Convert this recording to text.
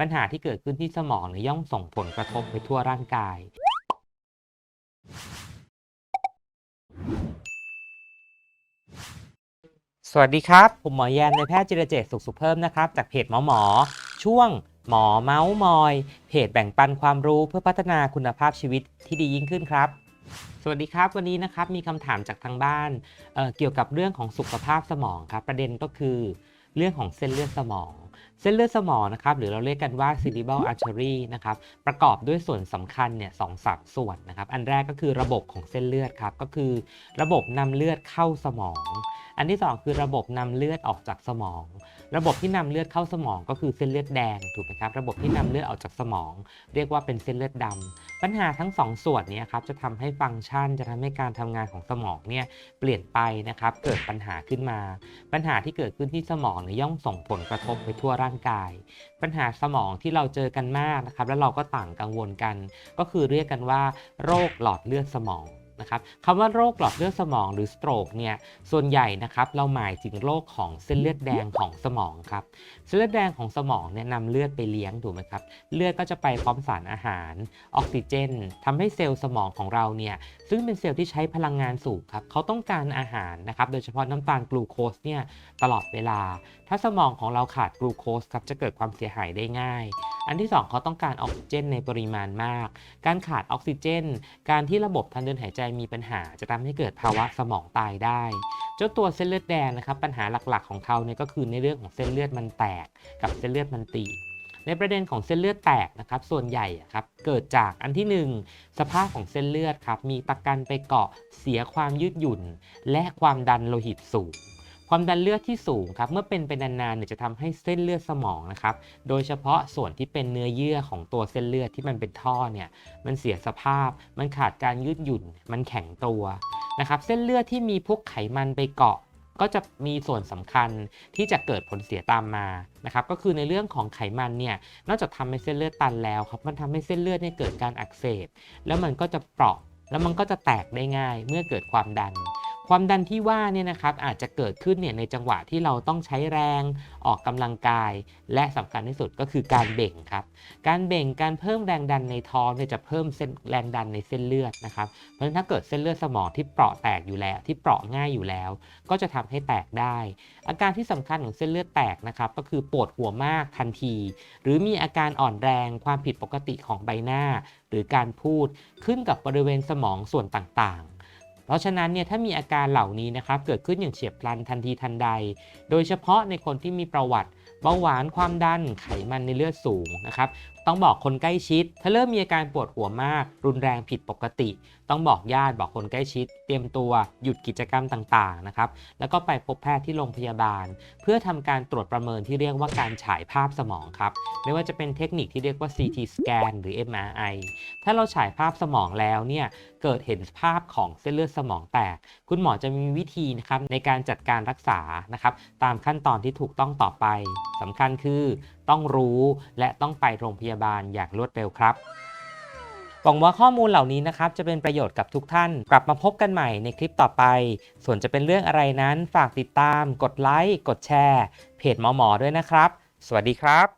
ปัญหาที่เกิดขึ้นที่สมองเนี่ยย่อมส่งผลกระทบไปทั่วร่างกาย สวัสดีครับ ผมหมอแยมในแพทย์จิรเจตสุขสุขเพิ่มนะครับ จากเพจหมอหมอ ช่วงหมอเมาส์มอย เพจแบ่งปันความรู้เพื่อพัฒนาคุณภาพชีวิตที่ดียิ่งขึ้นครับ สวัสดีครับวันนี้นะครับมีคำถามจากทางบ้านเเกี่ยวกับเรื่องของสุขภาพสมองครับ ประเด็นก็คือ เรื่องของเส้นเลือดสมอง เส้นเลือดสมองนะครับหรือเราเรียกกันว่า cerebral artery นะครับประกอบด้วยส่วนสำคัญเนี่ยสองสัดส่วนนะครับอันแรกก็คือระบบของเส้นเลือดครับก็คือระบบนำเลือดเข้าสมอง อันที่สองคือระบบนำเลือดออกจากสมอง ระบบที่นำเลือดเข้าสมองก็คือเส้นเลือดแดงถูกไหมครับ ระบบที่นำเลือดออกจากสมอง เรียกว่าเป็นเส้นเลือดดำปัญหาทั้งสองส่วนนี้ครับจะทำให้ฟังก์ชันจะทำให้การทำงานของสมองเนี่ยเปลี่ยนไปนะครับเกิดปัญหาขึ้นมา ปัญหาที่เกิดขึ้นที่สมองเนี่ยย่อมส่งผลกระทบไปทั่วร่างกาย ปัญหาสมองที่เราเจอกันมากนะครับแล้วเราก็ต่างกังวลกัน ก็คือเรียกกันว่า โรคหลอดเลือดสมอง นะครับคำว่าโรคหลอดเลือดสมองหรือ stroke เนี่ยส่วนใหญ่นะครับเราหมายถึงโรคของเส้นเลือดแดงของสมองครับเส้นเลือดแดงของสมองเนี่ยนำเลือดไปเลี้ยงถูกไหมครับเลือดก็จะไปพร้อมสารอาหารออกซิเจนทำให้เซลล์สมองของเราเนี่ยซึ่งเป็นเซลล์ที่ใช้พลังงานสูงครับเขาต้องการอาหารนะครับโดยเฉพาะน้ำตาลกลูโคสเนี่ยตลอดเวลา ถ้าสมองของเราขาดกลูโคสครับจะเกิดความเสียหายได้ง่าย อันที่ 2 เขาต้องการออกซิเจนในปริมาณมาก การขาดออกซิเจน การที่ระบบทางเดินหายใจมีปัญหา จะทำให้เกิดภาวะสมองตายได้ เจ้าตัวเส้นเลือดแดงนะครับ ปัญหาหลักๆของเขาเนี่ยก็คือในเรื่องของเส้นเลือดมันแตกกับเส้นเลือดมันตีบในประเด็นของเส้นเลือดแตกนะครับ ส่วนใหญ่ครับเกิดจากอันที่หนึ่งสภาพของเส้นเลือดครับ มีตะกันไปเกาะเสียความยืดหยุ่น และความดันโลหิตสูง ความดันเลือดที่สูงครับเมื่อเป็นไปนานๆเนี่ยจะทำให้เส้นเลือดสมองนะครับโดยเฉพาะส่วนที่เป็นเนื้อเยื่อของตัวเส้นเลือดที่มันเป็นท่อเนี่ยมันเสียสภาพ มันขาดการยืดหยุ่น มันแข็งตัวนะครับเส้นเลือดที่มีพวกไขมันไปเกาะก็จะมีส่วนสำคัญที่จะเกิดผลเสียตามมานะครับก็คือในเรื่องของไขมันเนี่ยนอกจากทำให้เส้นเลือดตันแล้วครับมันทำให้เส้นเลือดเนี่ยเกิดการอักเสบ แล้วมันก็จะเปราะแล้วมันก็จะแตกได้ง่ายเมื่อเกิดความดัน ความดันที่ว่าเนี่ยนะครับอาจจะเกิดขึ้นเนี่ยในจังหวะที่เราต้องใช้แรงออกกำลังกาย และสำคัญที่สุดก็คือการเบ่งครับ การเบ่งการเพิ่มแรงดันในท้องเนี่ยจะเพิ่มเส้นแรงดันในเส้นเลือดนะครับ เพราะฉะนั้นถ้าเกิดเส้นเลือดสมองที่เปราะแตกอยู่แล้ว ที่เปราะง่ายอยู่แล้ว ก็จะทำให้แตกได้ อาการที่สำคัญของเส้นเลือดแตกนะครับก็คือปวดหัวมากทันที หรือมีอาการอ่อนแรงความผิดปกติของใบหน้า หรือการพูดขึ้นกับบริเวณสมองส่วนต่างๆ เพราะฉะนั้นเนี่ยถ้ามีอาการเหล่านี้นะครับเกิดขึ้นอย่างเฉียบพลันทันทีทันใด โดยเฉพาะในคนที่มีประวัติเบาหวานความดันไขมันในเลือดสูงนะครับต้องบอกคนใกล้ชิด ถ้าเริ่มมีอาการปวดหัวมาก รุนแรงผิดปกติ ต้องบอกญาติบอกคนใกล้ชิด เตรียมตัวหยุดกิจกรรมต่างๆนะครับแล้วก็ไปพบแพทย์ที่โรงพยาบาล เพื่อทำการตรวจประเมินที่เรียกว่าการฉายภาพสมองครับไม่ว่าจะเป็นเทคนิคที่เรียกว่า CT scan หรือ MRI ถ้าเราฉายภาพสมองแล้วเนี่ยเกิดเห็นภาพของเส้นเลือดสมองแตก คุณหมอจะมีวิธีนะครับในการจัดการรักษานะครับ ตามขั้นตอนที่ถูกต้องต่อไป สำคัญคือต้องรู้และต้องไปโรงพยาบาลอย่างรวดเร็วครับหวังว่าข้อมูลเหล่านี้นะครับจะเป็นประโยชน์กับทุกท่าน กลับมาพบกันใหม่ในคลิปต่อไป ส่วนจะเป็นเรื่องอะไรนั้นฝากติดตาม กดไลค์ กดแชร์ เพจหมอหมอด้วยนะครับ สวัสดีครับ